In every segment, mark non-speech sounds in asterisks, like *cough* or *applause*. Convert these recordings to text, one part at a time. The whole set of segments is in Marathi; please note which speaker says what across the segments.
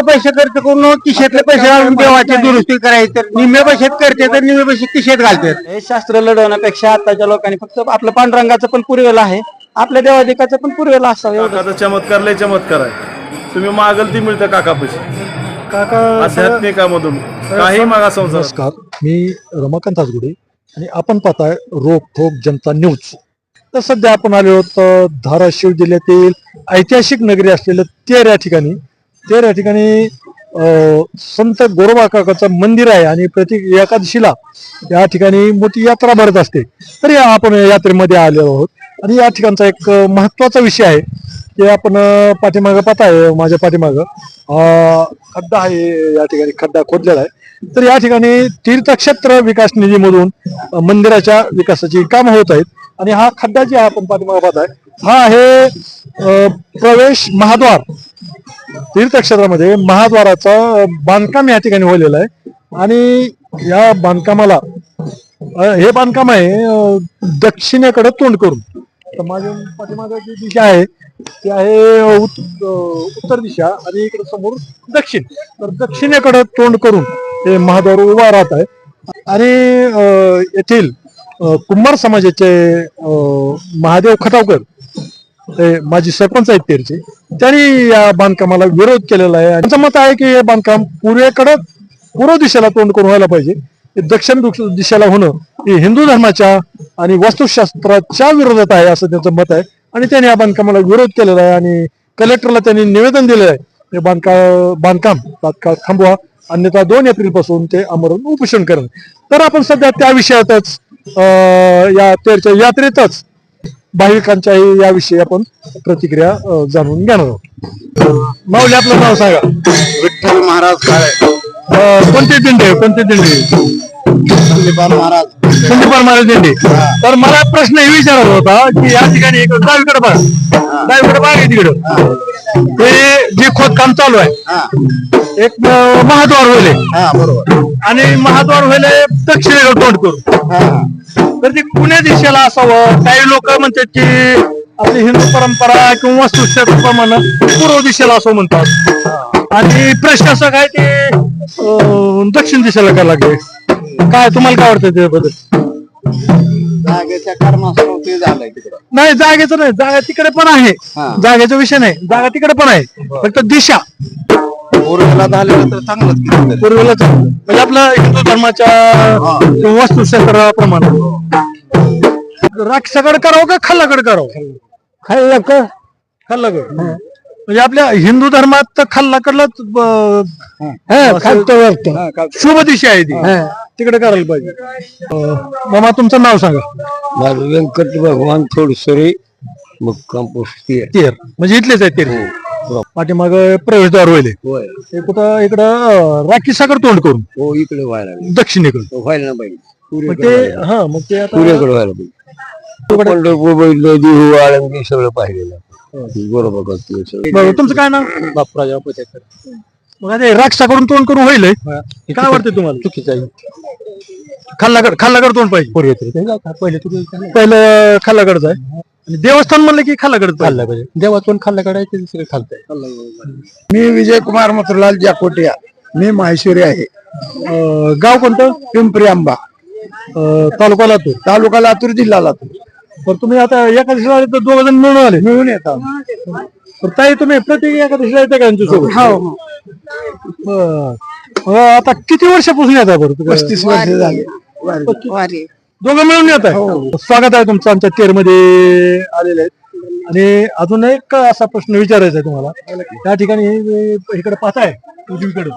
Speaker 1: पूर्ण पैसे खर्च करून किशेतले पैसे घालून देवाची दुरुस्ती करायची. तर निम्मे पैशात करते तर निम्मे पैसे किशेत घालतात.
Speaker 2: हे शास्त्र लढवण्यापेक्षा आताच्या लोकांनी फक्त आपलं पांडुरंगाचं पण पूर्वेला आहे. आपल्या देवाधिकाचं पण पूर्वेला असावं
Speaker 3: चमत्कार लय चमत्कार आहे. तुम्ही मागल ती मिळतं काकापाशी.
Speaker 4: काका
Speaker 3: आध्यात्मिकामधून. काही मागा
Speaker 4: नमस्कार. मी रमाकांत आजगुडे आणि आपण पाहताय रोख ठोक जनता न्यूज. तर सध्या आपण आलो आहोत धाराशिव जिल्ह्यातील ऐतिहासिक नगरी असलेलं तेर या ठिकाणी. तर या ठिकाणी संत गोरोबा काकाचं मंदिर आहे आणि प्रत्येक एकादशीला या ठिकाणी मोठी यात्रा भरत असते. तर या आपण यात्रेमध्ये आलेलो आहोत. आणि या ठिकाणचा एक महत्त्वाचा विषय आहे की आपण पाठीमागं पाठीमागं आहे माझ्या पाठीमागं. खड्डा आहे या ठिकाणी खड्डा खोदलेला आहे. तर या ठिकाणी तीर्थक्षेत्र विकास निधीमधून मंदिराच्या विकासाची कामं होत आहेत. आणि हा खड्डा जे आपण पाठीमागे पाहताय हा आहे अ, प्रवेश महाद्वार. तीर्थक्षेत्रामध्ये महाद्वाराचं बांधकाम या ठिकाणी होलेलं आहे. आणि या बांधकामाला अ, हे बांधकाम आहे अ, दक्षिणेकडे तोंड करून. तर माझ्या पाठीमागं जी दिशा आहे ती आहे उत- अ, उत्तर दिशा आणि इकडे समोर दक्षिण. तर दक्षिणेकडे तोंड करून हे महाद्वार उभा राहत आहे. आणि अ, येथील कुंभार समाजाचे महादेव खटावकर ते माजी सरपंच आहेत तेरचे त्यांनी या बांधकामाला विरोध केलेला आहे. त्यांचं मत आहे की हे बांधकाम पूर्वेकडे पूर्व दिशेला तोंड करून व्हायला पाहिजे दक्षिण दिशेला होणं हे हिंदू धर्माच्या आणि वास्तुशास्त्राच्या विरोधात आहे असं त्यांचं मत आहे. आणि त्यांनी या बांधकामाला विरोध केलेला आहे आणि कलेक्टरला त्यांनी निवेदन दिलेलं आहे. हे बांधकाम बांधकाम तात्काळ थांबवा. अन्यथा दोन एप्रिलपासून ते आमरण उपोषण करेल. तर आपण सध्या त्या विषयातच या तेरच्या यात्रेतच भाविकांच्याही याविषयी आपण प्रतिक्रिया जाणून घेणार आहोत. माऊली आपलं नाव सांगा.
Speaker 1: विठ्ठल महाराज काळे.
Speaker 4: अं, कोणती दिंडी कोणती दिंडी?
Speaker 1: संदीपान महाराज.
Speaker 4: संदीपान महाराज दिंडी. तर मला प्रश्न हे विचारत होता की या ठिकाणी एक डावीकडे बघा. डावीकडे बघा तिकडं. हे. जे खोदकाम चालू आहे एक महाद्वार होईल.
Speaker 1: बरोबर.
Speaker 4: आणि महाद्वार होईल दक्षिणेकडे तोंड करू तर ते कुण्या दिशेला असावं? काही लोक म्हणतात की आपली हिंदू परंपरा किंवा वास्तुशास्त्राप्रमाणे पूर्व दिशेला असं म्हणतात. आणि प्रशासक आहे ते अं, दक्षिण दिशेला करायला लागले? काय तुम्हाला काय वाटतं त्याबद्दल
Speaker 1: जागेच्या कारणास्तव ते झालंय तिकडं.
Speaker 4: नाही जागेचं नाही. जागा तिकडे पण आहे.
Speaker 1: हा.
Speaker 4: जागेचा विषय नाही. जागा तिकडे पण आहे. फक्त दिशा.
Speaker 1: पूर्वेला झालेलं तर चांगलंच केलं तरी.
Speaker 4: पूर्वेला. म्हणजे आपल्या हिंदू धर्माच्या वास्तुशास्त्राप्रमाणे राक्षसाकडे करावं का खाल्लाकडे करावं? खाल्ला का खाल्लाकड म्हणजे आपल्या हिंदू धर्मात तर खाल्लाकडलाच शुभ दिशा आहे ती. तिकडे करायला पाहिजे. मामा तुमचं नाव सांगा.
Speaker 5: माझं व्यंकट भगवान थोडसरे मुक्काम
Speaker 4: तेर म्हणजे इथलेच आहे तेर पाठीमाग प्रवेशद्वार होईल हे. कुठं इकडं राखी सागर तोंड करून.
Speaker 5: हो इकडे व्हायला
Speaker 4: दक्षिणेकडे
Speaker 5: व्हायला नाही पाहिजे.
Speaker 4: ते
Speaker 5: व्हायला.
Speaker 4: हा मग ते
Speaker 5: पुरेकडे व्हायला पाहिजे. पंढरपूर बघितलं देहू आळंदी सगळं पाहिलेलं. बरोबर करतो सगळं.
Speaker 4: बरं, तुमचं काय नाव?
Speaker 2: बापराजा पतेकर.
Speaker 4: मग आता हे राक्षसाकडून तोंड करून होईल हे? काय वाटतं तुम्हाला?
Speaker 2: चुकीचं आहे.
Speaker 4: खाल्लाकड खाल्लाकड तोंड पाहिजे.
Speaker 2: पूर्वी तरी ते जातात. पहिले
Speaker 4: पहिलं खाल्लाकडचं आहे. आणि देवस्थान म्हणलं की खाल्लाकडच
Speaker 2: खाल्लं पाहिजे देवातून खाल्लं काढायचं ते दुसरं खालतंय.
Speaker 1: मी विजय कुमार मथुरलाल जाकोटिया. मी माहेश्वरी आहे.
Speaker 4: गाव कोणतं?
Speaker 1: पिंपरी आंबा.
Speaker 4: तालुका लातूर.
Speaker 1: तालुका लातूर जिल्हा लातूर.
Speaker 4: तर तुम्ही आता एका दिवशी आले तर दोघ जण मिळून आले.
Speaker 1: मिळून येतात.
Speaker 4: तर ताई तुम्ही प्रत्येक एका दिवशी येते का यांच्यासोबत?
Speaker 1: हो
Speaker 4: बरं. अं, आता किती वर्षापासून येत आहे बरं तुम्ही?
Speaker 1: पस्तीस वर्ष झाले.
Speaker 6: वारी.
Speaker 4: दोघं मिळून येत आहे? स्वागत आहे तुमचं आमच्या तेरमध्ये आलेले आहेत. आणि अजून एक असा प्रश्न विचारायचा आहे तुम्हाला. त्या ठिकाणी हे इकडे पाहताय उजवीकडे.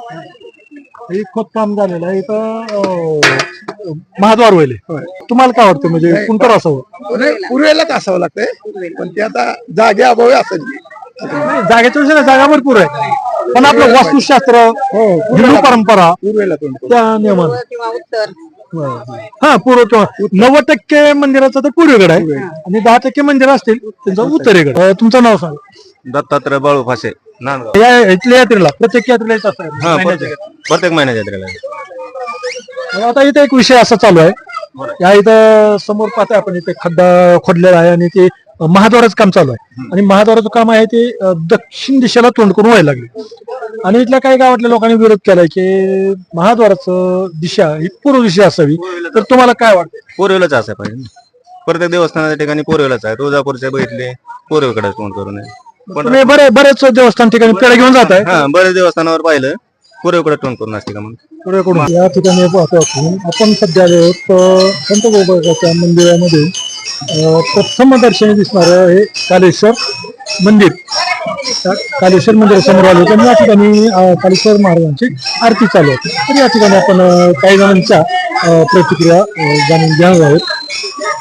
Speaker 4: हे खोदकाम झालेलं आहे. इथं महाद्वार होईल तुम्हाला काय वाटतं? म्हणजे कोणतं असावं
Speaker 1: नाही, पूर्वेलाच असावं लागतंय. पण ते आता जागे अभावी असेल.
Speaker 4: जागेच्या विषयाला जागा भरपूर आहे. पण आपलं वास्तुशास्त्र हिंदू परंपरा
Speaker 1: पूर्वेला
Speaker 4: त्या नियमानं. हा पूर्व किंवा नव्वद टक्के मंदिराचं तर पूर्वेकडे आहे. आणि दहा टक्के मंदिर असतील त्यांचं उत्तरेकडे तुमचं नाव सांग.
Speaker 3: दत्तात्रय बाळू फासे. नांदगाव.
Speaker 4: या इथल्या यात्रेला प्रत्येक यात्रेला येत
Speaker 3: हा
Speaker 4: महिन्याच्या.
Speaker 3: प्रत्येक प्रत्येक महिन्याच्या यात्रेला.
Speaker 4: आता इथे एक विषय असा चालू आहे. या इथं समोर पाहताय आपण इथे खड्डा खोदलेला आहे आणि ते महाद्वाराचं काम चालू आहे. आणि महाद्वाराचं काम आहे ते अ, दक्षिण दिशेला तोंड करून व्हायला लागले. आणि इथल्या काही गावातल्या लोकांनी विरोध केलाय की महाद्वाराचं दिशा ही पूर्व दिशा असावी. तर तुम्हाला काय वाटतं?
Speaker 7: पूर्वेलाच असाय पाहिजे प्रत्येक देवस्थानाच्या ठिकाणी पूर्वेलाच आहे. तुळजापूरच्या बघितले पूर्वेकडे तोंड करू नये पण
Speaker 4: तुम्ही बरे बरेच देवस्थान ठिकाणी पेढा घेऊन जात आहे
Speaker 7: हा बरेच देवस्थानावर पाहिलं. पूर्वेकडे तोंड करून असते का म्हणून
Speaker 4: या ठिकाणी पाहतो आपण. आपण सध्या आलो आहोत अ, संत गोपाळाच्या मंदिरामध्ये अ, प्रथम दर्शनी दिसणारं हे कालेश्वर मंदिर. त्या कालेश्वर मंदिरासमोर आलो होतो आणि या ठिकाणी अ, कालेश्वर महाराजांची आरती चालू आहे तर या ठिकाणी आपण अ, काही जणांच्या अ, प्रतिक्रिया अ, जाणून घेणार आहोत.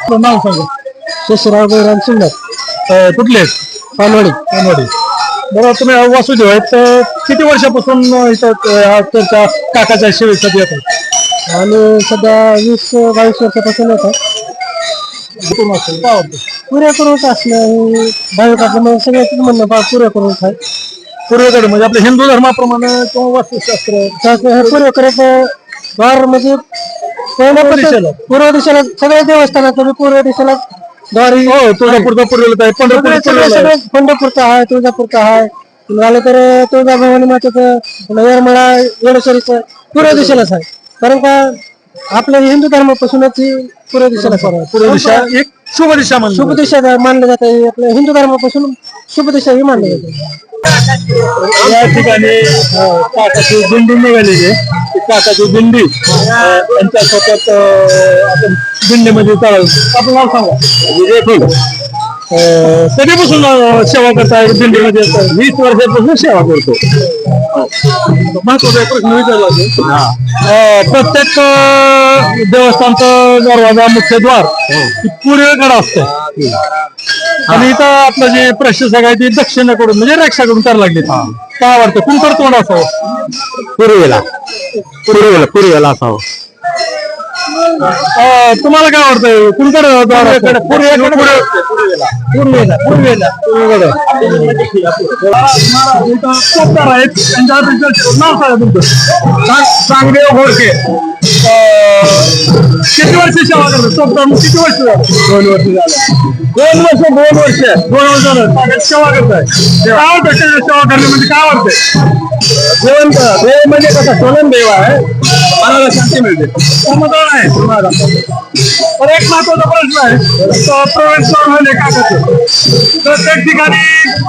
Speaker 4: आपलं नाव सांगा. शेषराव गैराम सुंदर कुठले आहेत? पानवाडी पानवाडी बरं तुम्ही वासुदेव आहेत तर किती वर्षापासून इथं अ, तुमच्या काकाच्या सेवेसाठी येतात आणि सध्या वीस बावीस वर्षापासून येतात पुरे करून असलं भाविकाचं मग सगळ्याच म्हणणं बा पुरे करून आहे. पूर्वेकडे म्हणजे आपल्या हिंदू धर्माप्रमाणे किंवा वास्तुशास्त्र? पुरे करत द्वार म्हणजे पूर्व दिशेला. पूर्व दिशेला सगळ्या देवस्थानाचं बी पूर्व दिशेला द्वारी हो तुळजापूरचा पूर्वेला आहे पंढरपूर पंढरपूरचा आहे तुळजापूरचा आहे. झालं तर तुळजाभवानी मातेचं येरमळा येडेश्वरीचं पूर्व दिशेलाच आहे. कारण का आपल्या हिंदू धर्मापासूनच ही पूर्व दिशेला सर्व पूर्व दिशा एक शुभ दिशा शुभ दिशा मानलं जाते. आपल्या हिंदू धर्मापासून शुभ दिशा ही मानली जाते या ठिकाणी अं, काकाची दिंडी निघालेली आहे. ती काकाची दिंडी अं, त्यांच्या स्वतःच अं, आपण दिंडीमध्ये चालू आपण नाव सांगा. विजय फुल. कधीपासून सेवा करताय दिंडीमध्ये वीस वर्षापासून सेवा करतो. महत्त्वाचा प्रश्न विचारला प्रत्येक देवस्थानचं दरवाजा मुख्य द्वार पूर्वेकडे असतं. आणि इथं आपलं जे प्रशासक आहे ते दक्षिणेकडून म्हणजे रेक्षाकडून करायला लागले काय वाटतं कुणकर तोंड असावं?
Speaker 8: पूर्वेला. पूर्वेला पूर्वेला असावं.
Speaker 4: तुम्हाला काय वाटतं कुणकर द्वार असतं? पूर्वेकडे पूर्वेला पूर्वेला पूर्वेकडे इथं पोपटार आहेत त्यांच्या हातात नाव सांगा तुमचं सांग- सांगदेव घोडके अं, किती वर्ष सेवा करतात पोपटार किती वर्ष झालं दोन वर्ष झालं दोन वर्ष दोन वर्ष दोन वर्ष झालं सांगत सेवा करताय काय वाटतं ते सेवा करण्यामध्ये काय वाटतंय देव देव म्हणजे कसा सोलन देव आहे मनाला शांती मिळते समाधान आहे तुम्हाला पण एक महत्त्वाचा प्रश्न आहे. तो प्रवेशद्वार म्हणजे काकाचं प्रत्येक ठिकाणी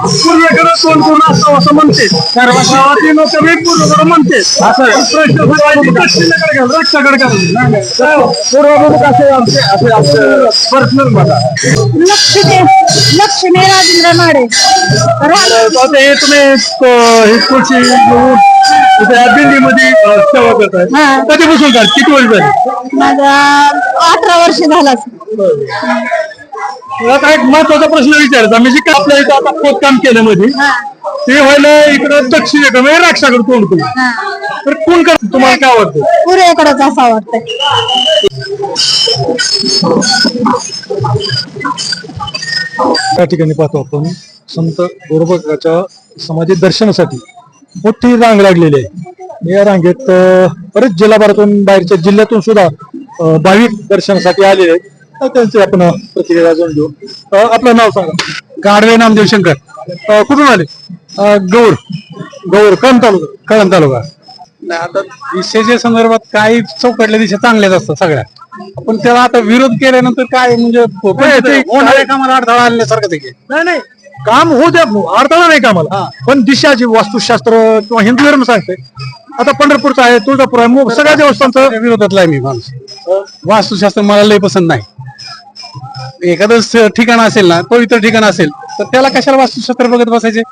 Speaker 4: पूर्वेकडे तोंड करून असावं असं म्हणते. गावातील लोक मी पूर्वेकडे म्हणते. असं प्रश्न दक्षिणेकडे घाल रक्षाकडे घाल. पूर्वमुख असे आमचे असे आमचे पर्सनल बघा
Speaker 9: लक्ष्मी लक्ष्मी राजेंद्र माडे
Speaker 4: आता हे तुम्ही हे तुळशी घेऊन इथे या दिंडीमध्ये अं, सेवा करताय. कधीपासून काय किती वर्ष झाली?
Speaker 9: अठरा वर्ष झाला
Speaker 4: आता एक महत्त्वाचा प्रश्न विचारायचा. म्हणजे काय आपल्या इथं आता खोदकाम केलं मध्ये ते व्हायला इकडं दक्षिणेकडे म्हणजे राक्षाकडे तोंड करून तर कोण कर तुम्हाला काय वाटतं?
Speaker 9: पुरेकडच असा वाटतंय.
Speaker 4: त्या ठिकाणी पाहतो आपण संत गोरबकाच्या समाधी दर्शनासाठी मोठी रांग लागलेली आहे. या रांगेत बरेच जिल्हाभरातून बाहेरच्या जिल्ह्यातून सुद्धा भाविक दर्शनासाठी आलेले आहेत. तर त्यांचे आपण प्रतिक्रिया जाणून घेऊ. अं, आपलं नाव सांगा. गाडवे नामदेव शंकर. अं, कुठून आले? अं, गौर. गौर कळम तालुका. कळम तालुका.
Speaker 10: नाही आता दिशेच्या संदर्भात काही चौकडल्या दिशा चांगल्याच असतात सगळ्या. पण त्याला आता विरोध केल्यानंतर काय म्हणजे होणाऱ्या कामाला अडथळा आणल्यासारखं ते
Speaker 4: नाही नाही. काम होऊ द्या अडथळा नाही कामाला. पण दिशा जी वास्तुशास्त्र किंवा हिंदू धर्म सांगते आता पंढरपूरचं आहे तुळजापूर आहे मग सगळ्या देवस्थानचं
Speaker 10: विरोधातला आहे मी माणूस. वास्तुशास्त्र मला लय पसंत नाही. एखादं ठिकाण असेल ना पवित्र ठिकाण असेल तर त्याला कशाला वास्तुशास्त्र बघत बसायचे?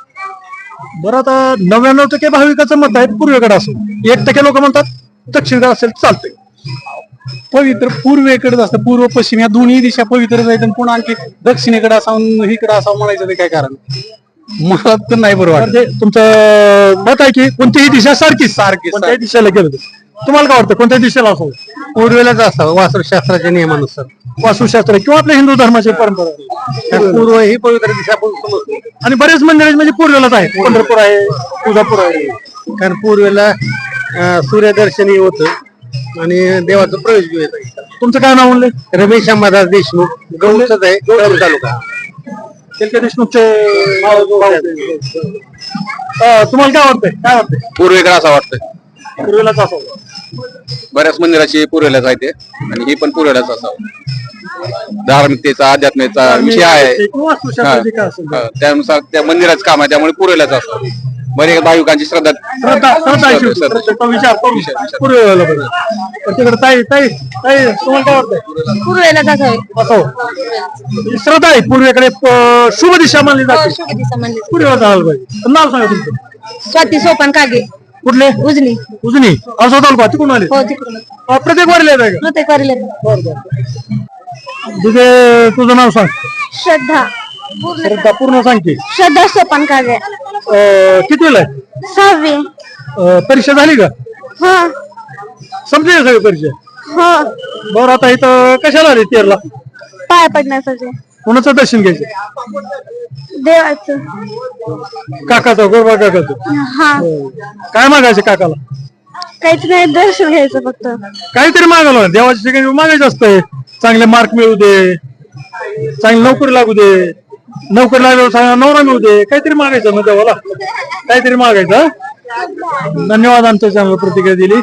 Speaker 4: बरं आता नव्याण्णव टक्के भाविकाचं मत आहे पूर्वेकडे असो. एक टक्के लोक म्हणतात दक्षिणकडे असेल चालतंय.
Speaker 10: पवित्र पूर्वेकडे असतं पूर्व पश्चिम या दोन्ही दिशा पवित्र जायचं पुन्हा आणखी दक्षिणेकडे असावं इकडे असावं म्हणायचं ते काय कारण? मला तर नाही बरोबर
Speaker 4: ते तुमचं मत आहे की कोणतीही दिशा सारखी सारखी. कोणत्याही दिशेला गेलं. तुम्हाला काय वाटतं कोणत्या दिशेला असावं?
Speaker 10: पूर्वेलाच असावं वास्तुशास्त्राच्या नियमानुसार.
Speaker 4: वास्तुशास्त्र किंवा आपल्या हिंदू धर्माची परंपरा.
Speaker 10: पूर्व ही पवित्र दिशा आपण समजतो.
Speaker 4: आणि बरेच मंदिर म्हणजे पूर्वेलाच आहे पंढरपूर आहे तुळजापूर आहे.
Speaker 10: कारण पूर्वेला अं, सूर्यदर्शनी होत आणि देवाचा प्रवेश बी
Speaker 4: तुमचं काय नाव म्हणले?
Speaker 10: रमेश अंबादास देशमुख गौचच आहे गौरव तालुका.
Speaker 4: देशमुखचे आहेत. अं, तुम्हाला काय वाटतंय? काय वाटतंय?
Speaker 8: पूर्वेकडे असं वाटतं
Speaker 4: पूर्वीलाच असं
Speaker 8: बऱ्याच मंदिराची पूर्वेलाच आहे ते. आणि ही पण पूर्वेलाच असावं. धार्मिकतेचा अध्यात्मेचा विषय आहे. हा, त्यानुसार त्या मंदिराचं काम आहे त्यामुळे पूर्वेलाच असावं. बरेच भाविकांची श्रद्धा
Speaker 4: श्रद्धा श्रद्धा आहे. शेवटी.
Speaker 8: श्रद्धा.
Speaker 4: श्रद्धेचा विचार करून पूर्वेला पाहिजे तर तिकडे ताई ताई ताई तुम्हाला काय वाटतंय?
Speaker 9: पूर्वेला जागावे
Speaker 4: असं श्रद्धा आहे. पूर्वेकडे प- शुभ दिशा मानली जाते.
Speaker 9: शुभ दिशा
Speaker 4: पूर्वेला जायला पाहिजे. तर नाव सांगा तुमचं.
Speaker 9: स्वाती सोपान कागे
Speaker 4: कुठले?
Speaker 9: उजनी.
Speaker 4: उजनी. असं तालुका तिकडून आले?
Speaker 9: हो तिकडून
Speaker 4: अं, प्रत्येक वारीला येत आहे का?
Speaker 9: प्रत्येक वारीला
Speaker 4: तिथे तुझं नाव सांग.
Speaker 9: श्रद्धा. पूर्ण
Speaker 4: श्रद्धा पूर्ण सांगते
Speaker 9: श्रद्धा सोपान कागे
Speaker 4: किती वेळ आहे?
Speaker 9: सहावी.
Speaker 4: परीक्षा झाली का?
Speaker 9: हा.
Speaker 4: समजेल सगळी परीक्षा?
Speaker 9: हा.
Speaker 4: बरं आता इथं कशाला आले तेरला?
Speaker 9: पाय पडण्यासाठी.
Speaker 4: कोणाचं दर्शन घ्यायचं?
Speaker 9: देवाचं.
Speaker 4: काकाचं गोरबा काकाचं.
Speaker 9: हा.
Speaker 4: काय मागायचं काकाला?
Speaker 9: काहीच नाही दर्शन घ्यायचं फक्त.
Speaker 4: काहीतरी मागायला देवाच्या ठिकाणी मागायचं असतंय. चांगले मार्क मिळू दे. चांगली नोकरी लागू दे. नोकरी लागल्यावर चांगला नवरा मिळू दे. काहीतरी मागायचं ना देवाला? काहीतरी मागायचं हं? धन्यवाद आमच्या चॅनल प्रतिक्रिया दिली.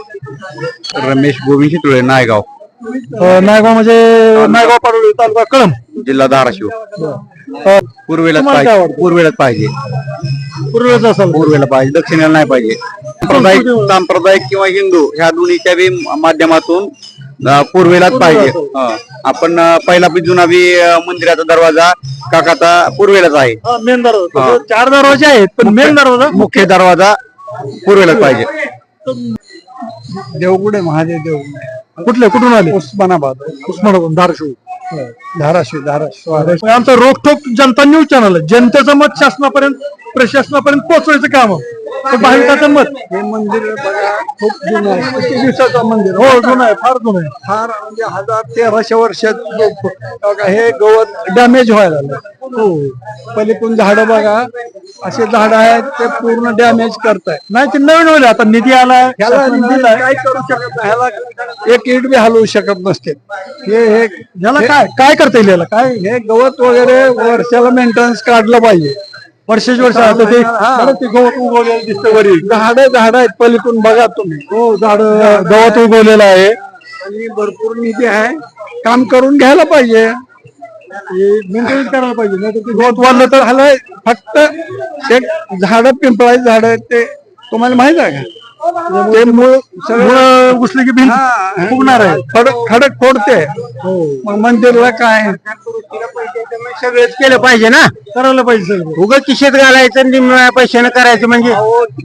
Speaker 8: रमेश गोविंद शितुळे नायगाव.
Speaker 4: अं, नायगाव म्हणजे नायगाव पाडोळी तालुका कळम
Speaker 8: जिल्हा धाराशिव.
Speaker 4: अं,
Speaker 8: पूर्वेलाच
Speaker 4: तुम्हाला काय
Speaker 8: पाहिजे
Speaker 4: वाटतं?
Speaker 8: पूर्वेलाच पाहिजे.
Speaker 4: पूर्वेचं असाल.
Speaker 8: पूर्वेला पाहिजे. दक्षिणेला नाही पाहिजे. सांप्रदायिक सांप्रदायिक किंवा हिंदू ह्या दोन्हीच्या बी माध्यमातून अं, पूर्वेलाच पाहिजे. हं. आपण अं, पहिला बी जुना बी अं, मंदिराचा दरवाजा काकाचा पूर्वेलाच आहे.
Speaker 4: हा, मेन दरवाजा. चार दरवाजे आहेत पण मेन दरवाजा?
Speaker 8: मुख्य दरवाजा पूर्वेलाच पाहिजे.
Speaker 1: देवगुडे महादेव देवगुडे.
Speaker 4: कुठले? कुठून आले?
Speaker 1: उस्मानाबाद.
Speaker 4: उस्मानाबाद धाराशिव.
Speaker 1: धाराशिव धाराशिव.
Speaker 4: म्हणजे आमचं रोखोक जनता न्यूज चॅनल आहे. जनतेचं मत शासनापर्यंत प्रशासनापर्यंत पोहोचवायचं काम आहे. भाविकाचं मत.
Speaker 1: हे मंदिर बघा खूप जुनं आहे. किती दिवसाचं मंदिर.
Speaker 4: हो जुनं आहे फार जुनं आहे.
Speaker 1: फार म्हणजे हजार तेराशे वर्षात बघा हे गवत डॅमेज व्हायला लागलं. हो. पलीकडून झाडं बघा असे झाड आहेत ते पूर्ण डॅमेज करताय
Speaker 4: नाही ते नवीन होईल. आता निधी आला
Speaker 1: ह्याला
Speaker 4: दिलाय.
Speaker 1: काय करू शकत नाही. ह्याला एक इट बी हलवू शकत नसते. हे हे
Speaker 4: याला काय काय करता येईल याला? काय?
Speaker 1: हे गवत वगैरे वर्षाला मेंटेनन्स काढलं पाहिजे.
Speaker 4: वर्षाची वर्ष आता ते
Speaker 1: हा.
Speaker 4: ते गवत उगवलेलं दिसतं वरी
Speaker 1: झाड झाड आहेत पलीकडून बघा तुम्ही.
Speaker 4: हो झाड गवत उगवलेलं आहे.
Speaker 1: आणि भरपूर निधी आहे. काम करून घ्यायला पाहिजे.
Speaker 4: मेंटेनन्स करायला पाहिजे नाही ते
Speaker 1: गवत वाढलं तर झालंय फक्त ते झाड पिंपळाची झाड आहेत ते. तुम्हाला माहीत आहे का? ते मूळ
Speaker 4: घुसली की भिंत
Speaker 1: हा,
Speaker 4: फुगणार आहे.
Speaker 1: खडक खडक फोडते. मग मंदिरला काय?
Speaker 2: सगळेच केलं पाहिजे ना?
Speaker 4: करायला पाहिजे सगळं.
Speaker 2: उगं किशेत घालायचं निम्म्या पैशानं करायचं म्हणजे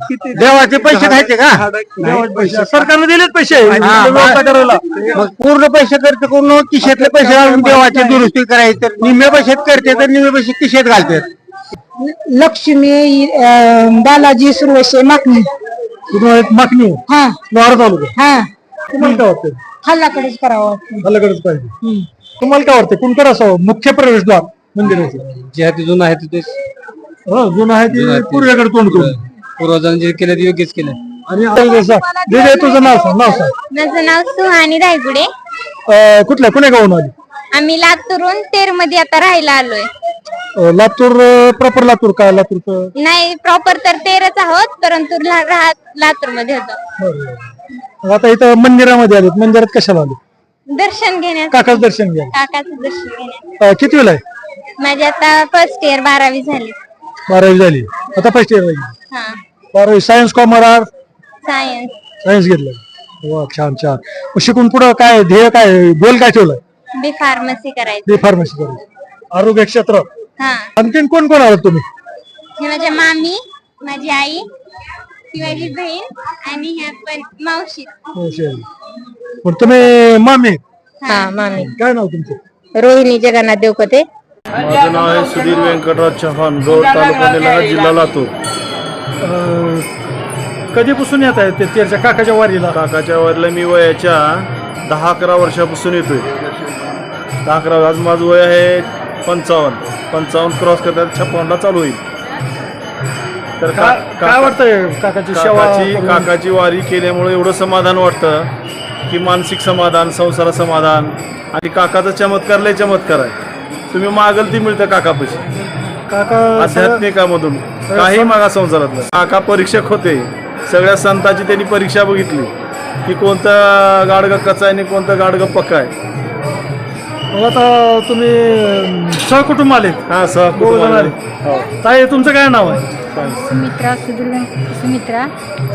Speaker 1: किती
Speaker 2: देवाचे पैसे खायचे का?
Speaker 1: नाही पैसे
Speaker 4: सरकारने दिलेच पैसे.
Speaker 2: हा,
Speaker 4: व्यवस्था करायला
Speaker 2: मग पूर्ण पैसे खर्च करून किशेतले पैसे घालून देवाची दुरुस्ती करायची. तर निम्मे पैशात करते तर निम्मे पैसे किशेत घालतात
Speaker 9: लक्ष्मी अं, बालाजी सुरवशे मागणी.
Speaker 4: कुठून आहेत? मागणी आहे.
Speaker 9: हा.
Speaker 4: लोहार तालुका
Speaker 9: हा.
Speaker 4: तुम्हाला काय वाटतं
Speaker 9: हल्लाकडेच करावं.
Speaker 4: अलगडच पाहिजे. तुम्हाला काय वाटतं कोणतं असावं मुख्य प्रवेशद्वार मंदिराचं
Speaker 10: जे आहे ते जुनं आहे ते
Speaker 4: हो जुनं आहे ते पूर्वेकडे तोंड करून.
Speaker 10: पूर्वजांनी जे केलं ते योग्यच केलं.
Speaker 4: आणि आता सांग. दीदी तुझं नाव सांग नाव सांग.
Speaker 11: माझं नाव सुहानी रायगुडे
Speaker 4: अं, कुठल्या कुण्या गावून आली?
Speaker 11: आम्ही लातूरून तेरमध्ये आता राहायला आलोय.
Speaker 4: लातूर प्रॉपर लातूर काय लातूरचं?
Speaker 11: नाही प्रॉपर तर तेरच आहोत परंतु ला- राहत लातूरमध्ये होतो.
Speaker 4: बरं. आता इथं मंदिरामध्ये आले मंदिरात कशाला आले
Speaker 11: दर्शन घेण्यास
Speaker 4: काकाच दर्शन घ्या.
Speaker 11: काकाचं दर्शन घेण्यास
Speaker 4: अं, किती वेळ आहे?
Speaker 11: माझी आता फर्स्ट इयर बारावी झाली.
Speaker 4: बारावी झाली. आता फर्स्ट इयर राहिली
Speaker 11: हा.
Speaker 4: बारावी science commerce art
Speaker 11: science
Speaker 4: science घेतलं वा छान छान. मग शिकून पुढं काय ध्येय काय गोल काय ठेवलंय?
Speaker 11: बी फार्मसी करायची.
Speaker 4: बी फार्मसी करायचं. आरोग्य क्षेत्र.
Speaker 11: हा.
Speaker 4: आणखीन कोण कोण आलं तुम्ही?
Speaker 11: हे माझ्या मामी माझी आई ती माझी बहीण आणि ह्या पण मावशी.
Speaker 4: पण तुम्ही मामी?
Speaker 9: हा. मामी.
Speaker 4: काय नाव तुमचं?
Speaker 9: रोहिणी जगन्नाथ देवकते.
Speaker 3: माझं नाव आहे सुधीर व्यंकटराव चव्हाण रोड तालुका निलंगा जिल्हा लातूर.
Speaker 4: अं, कधीपासून येत आहे ते तेरच्या काकाच्या वारीला?
Speaker 3: काकाच्या वरला मी वयाच्या दहा अकरा वर्षापासून येतोय. दहा अकरा आज माझं वय आहे पंचावन्न. पंचावन्न क्रॉस करतात छप्पनला चालू होईल. तर का-
Speaker 4: काय
Speaker 3: काका-
Speaker 4: वाटतंय काकाची सेवा
Speaker 3: काकाची
Speaker 4: करून?
Speaker 3: काकाची वारी केल्यामुळे एवढं समाधान वाटतं की मानसिक समाधान संसार समाधान आणि काकाचा चमत्कार लय चमत्कार आहे. तुम्ही मागल ती मिळतं काकापाशी.
Speaker 4: काका
Speaker 3: आध्यात्मिकामधून काही मागा संसारातलं. काका परीक्षक होते. सगळ्या संतांची त्यांनी परीक्षा बघितली. की कोणतं गाडगं कचा आहे आणि कोणतं गाडगं पक्का आहे.
Speaker 4: मग आता तुम्ही सहकुटुंब आले
Speaker 3: हा सह
Speaker 4: दोघं जण आले. ताई तुमचं काय नाव आहे?
Speaker 12: सुमित्रा सुधीर सुमित्रा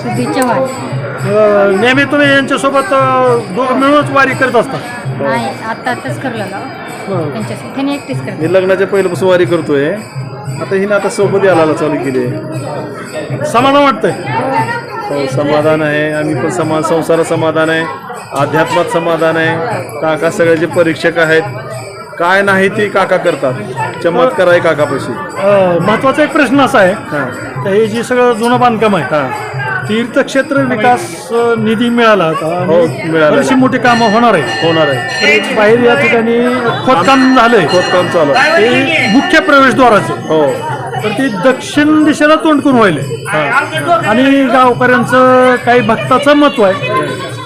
Speaker 12: सुधीर चव्हाण.
Speaker 4: अं, नेहमी तुम्ही यांच्यासोबत अं, दोघं मिळूनच वारी करत असता.
Speaker 12: नाही आता आताच त्यांच्यासोबत त्यांनी एकटीच करत
Speaker 3: मी लग्नाच्या पहिल्यापासून वारी करतोय. आता हिने आता सोबत यायला चालू केली आहे.
Speaker 4: समाधान वाटतंय?
Speaker 3: हो. समाधान आहे. आम्ही पण समा संसारात समाधान आहे. अध्यात्मात समाधान आहे. काका सगळ्याचे परीक्षक आहेत. काय नाही ते काका करतात. चमत्कार आहे काकापाशी.
Speaker 4: महत्त्वाचा एक प्रश्न असा आहे.
Speaker 3: हां.
Speaker 4: तर हे जे सगळं जुनं बांधकाम आहे.
Speaker 3: हां.
Speaker 4: तीर्थक्षेत्र विकास निधी मिळाला
Speaker 3: हो.
Speaker 4: बरीचशी मोठी कामं होणार आहे
Speaker 3: होणार आहे
Speaker 4: तर बाहेर या ठिकाणी खोदकाम झालंय.
Speaker 3: खोदकाम चालू आहे.
Speaker 4: ते मुख्य प्रवेशद्वाराचे.
Speaker 3: हो.
Speaker 4: तर ते दक्षिण दिशेला तोंड करून व्हायले आणि गावकऱ्यांचं काही भक्ताचं महत्त्व आहे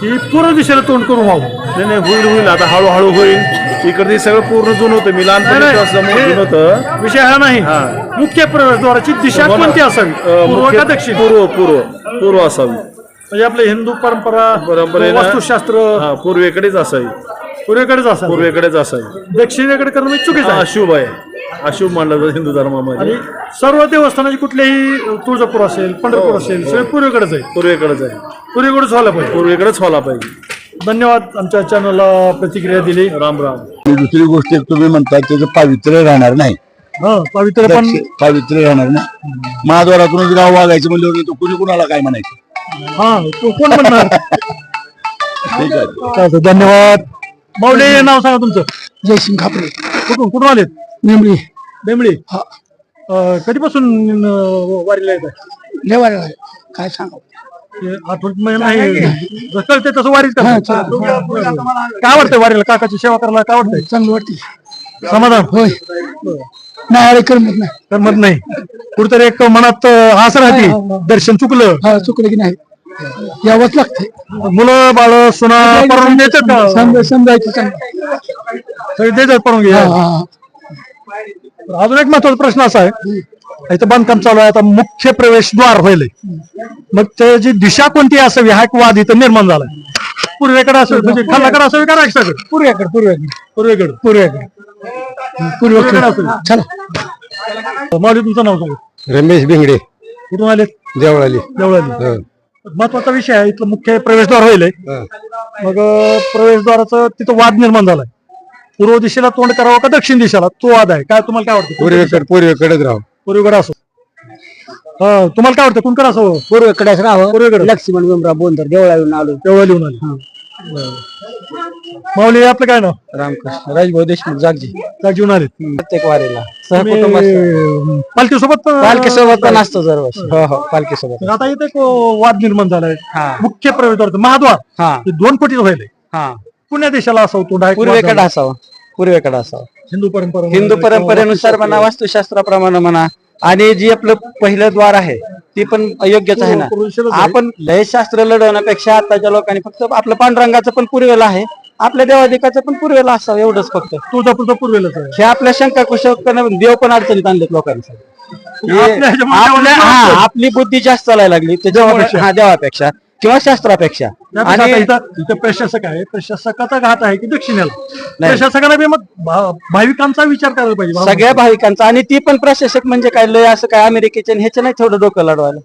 Speaker 4: की पूर्व दिशेला तोंड करून व्हावं.
Speaker 3: नाही नाही होईल होईल. आता हळूहळू होईल. इकडे सगळं पूर्ण जुनं होतं. मी लहानपणी होतं.
Speaker 4: विषय हा नाही.
Speaker 3: हा.
Speaker 4: मुख्य प्रवेशद्वाराची दिशा
Speaker 3: हो.
Speaker 4: कोणती असावी? पूर्व का दक्षिण?
Speaker 3: पूर्व पूर्व. पूर्व असावी.
Speaker 4: म्हणजे आपलं हिंदू परंपरा
Speaker 3: परंपरेनं-
Speaker 4: वास्तुशास्त्र.
Speaker 3: पूर्वेकडेच असावी.
Speaker 4: पूर्वेकडेच असावं
Speaker 3: पूर्वेकडेच असावी
Speaker 4: दक्षिणेकडे करणं म्हणजे चुकीचं
Speaker 3: हा,
Speaker 4: आहे.
Speaker 3: अशुभ आहे. अशुभ मानलं जातं हिंदू धर्मामध्ये.
Speaker 4: आणि सर्व देवस्थानाची कुठलेही तुळजापूर असेल पंढरपूर असेल सगळे पूर्वेकडेच आहे.
Speaker 3: पूर्वेकडेच आहे.
Speaker 4: पूर्वेकडेच व्हायला पाहिजे.
Speaker 3: पूर्वेकडेच व्हायला पाहिजे.
Speaker 4: धन्यवाद आमच्या चॅनलला प्रतिक्रिया दिली.
Speaker 3: राम राम.
Speaker 13: आणि दुसरी गोष्ट एक तुम्ही म्हणता त्याचं पावित्र्य राहणार नाही.
Speaker 4: हा पवित्र पण
Speaker 13: पावित्र्य राहणार नाही. महाद्वारातूनच गाव वागायचं म्हणजे तो कुणी कुणाला काय म्हणायचं?
Speaker 4: हा तो कोण म्हणणार? *laughs*
Speaker 13: ठीक आहे.
Speaker 4: धन्यवाद. हे नाव सांगा तुमचं.
Speaker 2: जयसिंग खापरे.
Speaker 4: कुठून कुठून आलेत?
Speaker 2: नेमळी.
Speaker 4: बेंबळी अं, कधीपासून अं, वारीला येत आहे
Speaker 2: लेवायला काय सांगा
Speaker 4: आठवड महिना नाही जसं कळते तसं वारीच करतात. काय वाटतंय वारीला? काकाची सेवा करायला काय वाटतंय?
Speaker 2: चांगलं वाटते.
Speaker 4: समाधान?
Speaker 2: होय. नाही अरे करमत नाही.
Speaker 4: करमत नाही. कुठतरी एक मनात अं, आस राहते. दर्शन चुकलं.
Speaker 2: हा चुकलं की नाही. यावंच लागतंय.
Speaker 4: मुलं बाळ सुना परून देतात का?
Speaker 2: समजा समजायचं चांगलं
Speaker 4: सगळे देतात
Speaker 2: हा, हा.
Speaker 4: अजून एक महत्त्वाचा प्रश्न असा आहे. इथं बांधकाम चालू आहे. आता मुख्य प्रवेशद्वार व्हायलंय. मग त्याची दिशा कोणती असावी हा एक वाद इथं निर्माण झालाय. पूर्वेकडे असावी म्हणजे खाल्लाकडे असावी का राक्षसाकडे?
Speaker 2: पूर्वेकडे पूर्वेकडे.
Speaker 4: पूर्वेकडे.
Speaker 2: पूर्वेकडे.
Speaker 4: पूर्वेकडे. असावी.
Speaker 2: चला.
Speaker 4: माऊली तुमचं नाव सांगा.
Speaker 13: रमेश भिंगडे.
Speaker 4: कुठून आले
Speaker 13: देवळाली.
Speaker 4: देवळाली. महत्त्वाचा विषय आहे. इथलं मुख्य प्रवेशद्वार व्हायलंय मग प्रवेशद्वाराचं तिथं वाद निर्माण झालाय. पूर्व दिशेला तोंड करावं का दक्षिण दिशेला? तो वाद आहे. काय तुम्हाला काय वाटतं?
Speaker 13: पूर्वेकडे पूर्वेकडेच राहू
Speaker 4: पूर्वेकडे असो. हा तुम्हाला काय वाटतं? कोणकडे असो?
Speaker 2: पूर्वेकडेच राहावं.
Speaker 4: पूर्वेकडे
Speaker 2: लक्ष्मण बोंदर देवळावरून आलो.
Speaker 4: तेवढा लिहून आले माऊली आपलं काय नाव?
Speaker 2: रामकृष्ण. राजभाऊ देशमुख जागजी.
Speaker 4: काय घेऊन आले
Speaker 2: प्रत्येक वारीला.
Speaker 4: पालखी सोबत
Speaker 2: पालखीसोबत पण असतो दरवर्षी. हो हो पालखीसोबत
Speaker 4: आता इथे एक वाद निर्माण झालाय.
Speaker 2: हा.
Speaker 4: मुख्य प्रवेशद्वार महाद्वार.
Speaker 2: हा.
Speaker 4: हे दोन कोटी व्हायले.
Speaker 2: हा.
Speaker 4: पुण्या देशाला असावं तो डायरेक्ट
Speaker 2: पूर्वेकडे असावं. पूर्वेकडे असावं.
Speaker 4: हिंदू परंपरा
Speaker 2: हिंदू परंपरेनुसार म्हणा वास्तुशास्त्राप्रमाणे म्हणा आणि जी आपलं पहिलं द्वार आहे ती पण अयोग्यच आहे ना. आपण लयशास्त्र लढवण्यापेक्षा आताच्या लोकांनी फक्त आपलं पांडुरंगाचं पण पूर्वेला आहे आपल्या देवाधिकाचं पण पूर्वेला असावं एवढंच फक्त.
Speaker 4: तुळजापूरचा पूर्वेलाच आहे.
Speaker 2: हे आपल्या शंका कुशलपणे देव पण अडचणीत आणलेत
Speaker 4: आपल्या
Speaker 2: आपल्या हा
Speaker 4: मानतो.
Speaker 2: आपली बुद्धी जास्त चालायला लागली त्याच्यामुळे. हा देवापेक्षा. किंवा शास्त्रापेक्षा. आणि
Speaker 4: इथं प्रशासक आहे. प्रशासकाचा घात आहे की दक्षिणेला. प्रशासकाला बी मग भा- भाविकांचा विचार करायला पाहिजे.
Speaker 2: सगळ्या भाविकांचा. आणि ती पण प्रशासक म्हणजे काय लय असं काय अमेरिकेचे आणि ह्याचं नाही थोडं डोकं लढवायला.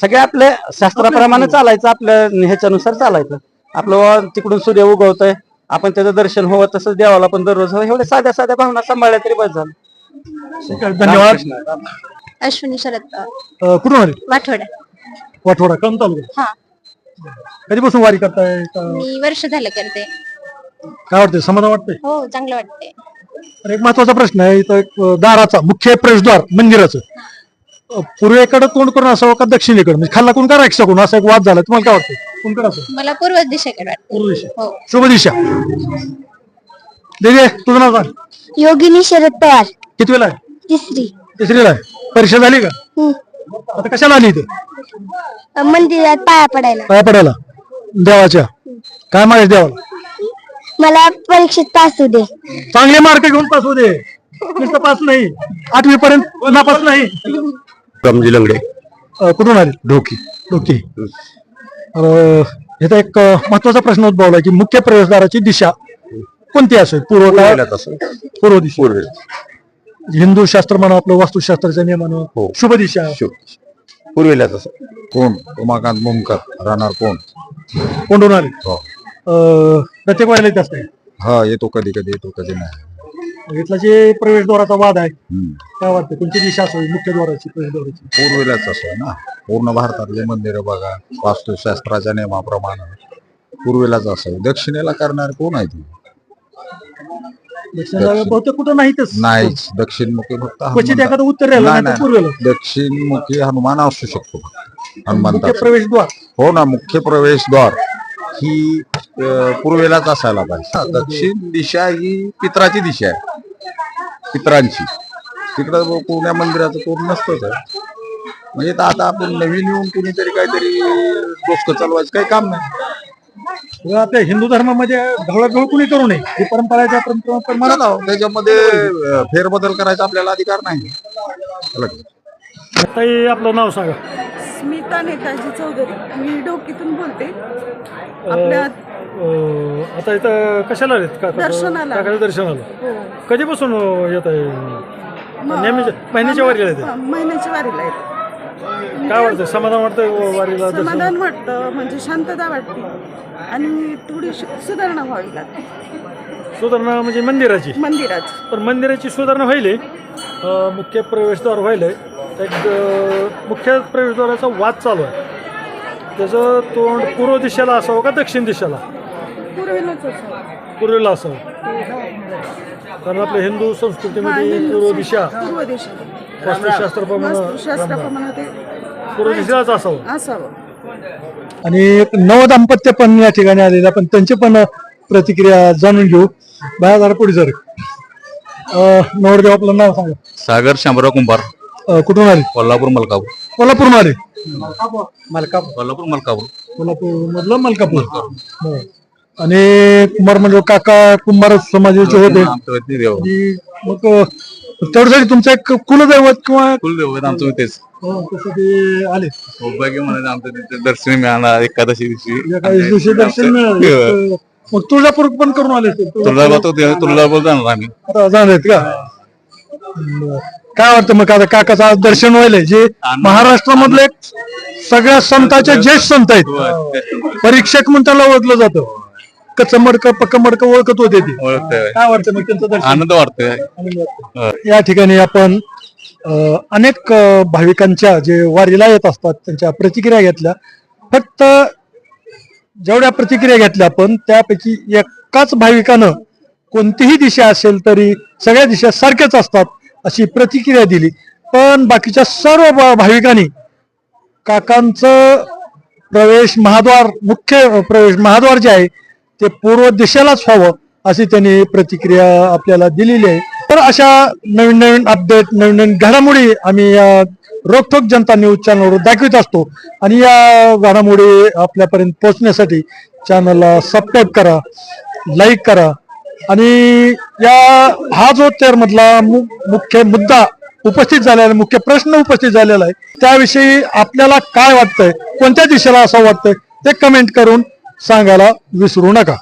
Speaker 2: सगळे आपल्या शास्त्राप्रमाणे चालायचं आपल्या ह्याच्यानुसार चालायचं. आपलं वा तिकडून सूर्य उगवतोय. आपण त्याचं दर्शन हवं तसंच देवाला पण दररोज हवं. एवढ्या साध्या साध्या भावना सांभाळल्या तरी बस झालं.
Speaker 4: ठीक आहे, धन्यवाद.
Speaker 14: अश्विनी शरद
Speaker 4: अं, कुठून आले?
Speaker 14: वाठोडा
Speaker 4: वाठोडा कम तालुका
Speaker 14: हा.
Speaker 4: कधीपासून वारी करताय? का-
Speaker 14: मी वर्ष झालं करते.
Speaker 4: काय वाटतंय? समाधान वाटतंय?
Speaker 14: हो चांगलं वाटते
Speaker 4: तर एक महत्त्वाचा प्रश्न आहे इथं एक अं, दाराचा मुख्य प्रवेशद्वार मंदिराचं. अं, पूर्वेकडे तोंड करून असावं का दक्षिणेकडे? म्हणजे खाल्ला कोण का राक्षा कोण? असा एक वाद झाला. तुम्हाला काय वाटतं कोणकडे असं?
Speaker 14: मला पूर्व दिशेकडे वाटते.
Speaker 4: पूर्व दिशा.
Speaker 14: हो.
Speaker 4: शुभ दिशा. दिदे तुझं नाव सांग.
Speaker 14: योगिनी शरद पवार.
Speaker 4: किती वेळा आहे?
Speaker 14: तिसरी.
Speaker 4: तिसरीला आहे. परीक्षा झाली का? आता कशाला आली इथं?
Speaker 14: मंदिरात पाया पडायला.
Speaker 4: पाया पडायला? देवाच्या? काय माहिती देवाला?
Speaker 14: मला परीक्षेत पास होऊ दे.
Speaker 4: चांगले मार्क घेऊन पास होऊ दे. नुसतं पास नाही. आठवी पर्यंत नापास नाही.
Speaker 5: कमजी लंगडे.
Speaker 4: अ, कुठून आले?
Speaker 5: ढोकी.
Speaker 4: ओके अ, इथं एक अ, महत्त्वाचा प्रश्न उद्भवला की मुख्य प्रवेशद्वाराची दिशा कोणती असेल? पूर्व का पूर्व दिशा.
Speaker 5: पूर्वे
Speaker 4: हिंदू शास्त्र म्हणा आपलं वास्तुशास्त्राच्या नियमानं
Speaker 5: हो.
Speaker 4: शुभ दिशा.
Speaker 5: पूर्वेलाच असेल
Speaker 6: कोण? उमाकांत मुमकर राहणार कोण?
Speaker 4: कोंडून आले
Speaker 6: हो.
Speaker 4: अ, प्रत्येक वेळेला येत असते
Speaker 6: हा येतो कधी कधी येतो कधी नाही.
Speaker 4: इथला जे प्रवेशद्वाराचा वाद आहे काय वाटतं? कोणती दिशा असावी? मुख्य द्वाराची प्रवेशद्वाराची
Speaker 6: पूर्वेलाच असं ना. पूर्ण भारतातले मंदिरं बघा वास्तुशास्त्राच्या नियमाप्रमाणे. पूर्वेलाच असावं दक्षिणेला करणार कोण आहे ती
Speaker 4: दक्षिणेला बहुतेक कुठं नाहीतच.
Speaker 6: नाहीच. दक्षिणमुखी फक्त
Speaker 4: क्वचित
Speaker 6: हनुमान-
Speaker 4: एखादं उत्तरेला
Speaker 6: नाही,
Speaker 4: नाही तर
Speaker 6: नाही.
Speaker 4: पूर्वेला.
Speaker 6: दक्षिणमुखी हनुमान असू शकतो
Speaker 4: मुख्य
Speaker 6: हनुमंताचा.
Speaker 4: प्रवेशद्वार.
Speaker 6: हो ना मुख्य प्रवेशद्वार. ही अ, पूर्वेलाच असायला पाहिजे. हा, दक्षिण दिशा ही पित्राची दिशा आहे. पित्रांची. तिकडं पुण्या मंदिराचं कोण नसतंच आहे. म्हणजे तर आता आपण नवीन येऊन कुणीतरी काहीतरी डोसकं चालवायचं काही काम नाही.
Speaker 4: आपल्या हिंदू धर्मामध्ये ढवळाढवळ कुणी करू नये? ही परंपरा आहे त्या
Speaker 6: त्याच्यामध्ये अ, फेरबदल करायचा आपल्याला अधिकार नाही.
Speaker 4: ताई आपलं नाव सांगा.
Speaker 15: स्मिता नेताजी चौधरी. मी डोकीतून बोलते. आपल्या
Speaker 4: अं, आता इथं कशाला आलेत? का
Speaker 15: दर्शनाला.
Speaker 4: दर्शनाला?
Speaker 15: हो.
Speaker 4: कधीपासून अं, येत आहे?
Speaker 15: म-
Speaker 4: नेहमीच्या महिन्याच्या वारीला येते.
Speaker 15: हा, महिन्याच्या वारीला येते.
Speaker 4: काय वाटतं? समाधान वाटतं वारीला दर्शन
Speaker 15: समाधान वाटतं. म्हणजे शांतता वाटते. आणि थोडी सुधारणा व्हावी लागते.
Speaker 4: सुधारणा म्हणजे मंदिराची?
Speaker 15: मंदिराची.
Speaker 4: पण मंदिराची सुधारणा व्हायली मुख्य प्रवेशद्वार व्हायलंय. एक मुख्य प्रवेशद्वाराचा वाद चालू आहे. त्याचं तोंड पूर्व दिशेला असावं का दक्षिण दिशेला?
Speaker 15: पूर्वेलाच असं
Speaker 4: पूर्वेला असावं. कारण आपल्या हिंदू संस्कृतीमध्ये पूर्व दिशा वास्तुशास्त्राप्रमाणे पूर्व दिशेलाच असावं.
Speaker 15: असावं.
Speaker 4: आणि एक नव दाम्पत्य पण या ठिकाणी आलेलं आपण त्यांची पण प्रतिक्रिया जाणून घेऊ. बाहेर जरा पुढे जर नवरदेव आपलं नाव सांगा.
Speaker 6: सागर शामराव कुंभार.
Speaker 4: अं, कुठून आले?
Speaker 6: कोल्हापूर मलकापूर.
Speaker 4: कोल्हापूर आले.
Speaker 6: कोल्हापूर मलकापूर.
Speaker 4: कोल्हापूर मधलं मलकापूर. बरं. आणि कुंभार म्हणजे काका कुंभार समाजाचे होते. आणि मग तेवढ्यासाठी तुमचं एक कुलदैवत किंवा
Speaker 6: कुलदेवत आमचं तेच
Speaker 4: तसं ते आले.
Speaker 6: सौभाग्य म्हणायचं आमचं तिथे दर्शन मिळालं एकादशी दिवशी.
Speaker 4: एका दिवशी दर्शन मिळालं. मग तुळजापूर पण करून आले.
Speaker 6: तुळजापूर तुळजापूर जाणार आम्ही.
Speaker 4: आता जाणार का? बरं. काय वाटतं मग? आता काकाचं आज दर्शन व्हायलंय. जे महाराष्ट्रामधले एक सगळ्या संतांचे ज्येष्ठ संत आहेत. परीक्षक म्हणून त्याला ओळखलं जातं. कच्चं मडकं पक्क मडकं ओळखत होते ते.
Speaker 6: ओळखतोय.
Speaker 4: काय वाटतं मग त्यांचं दर्शन?
Speaker 6: आनंद वाटतोय.
Speaker 4: आनंद वाटतो. या ठिकाणी आपण अनेक भाविकांच्या जे वारीला येत असतात त्यांच्या प्रतिक्रिया घेतल्या. फक्त जेवढ्या प्रतिक्रिया घेतल्या आपण त्यापैकी एकाच भाविकानं कोणतीही दिशा असेल तरी सगळ्या दिशा सारख्याच असतात अशी प्रतिक्रिया दिली. पण बाकीच्या सर्व भाविकांनी काकांचं प्रवेश महाद्वार मुख्य प्रवेश महाद्वार जे आहे ते पूर्व दिशेलाच व्हावं अशी त्यांनी प्रतिक्रिया आपल्याला दिलेली आहे. तर अशा नवीन नवीन अपडेट नवीन नवीन घडामोडी आम्ही या रोखोक जनता न्यूज चॅनलवर दाखवित असतो. आणि या घडामोडी आपल्यापर्यंत पोहोचण्यासाठी चॅनलला सबस्क्राईब करा लाईक करा. आणि या हा जो मधला मुख्य मुद्दा उपस्थित झालेला आहे, मुख्य प्रश्न उपस्थित झालेला आहे त्याविषयी आपल्याला काय वाटतंय कोणत्या दिशेला असं वाटतंय ते कमेंट करून सांगायला विसरू नका.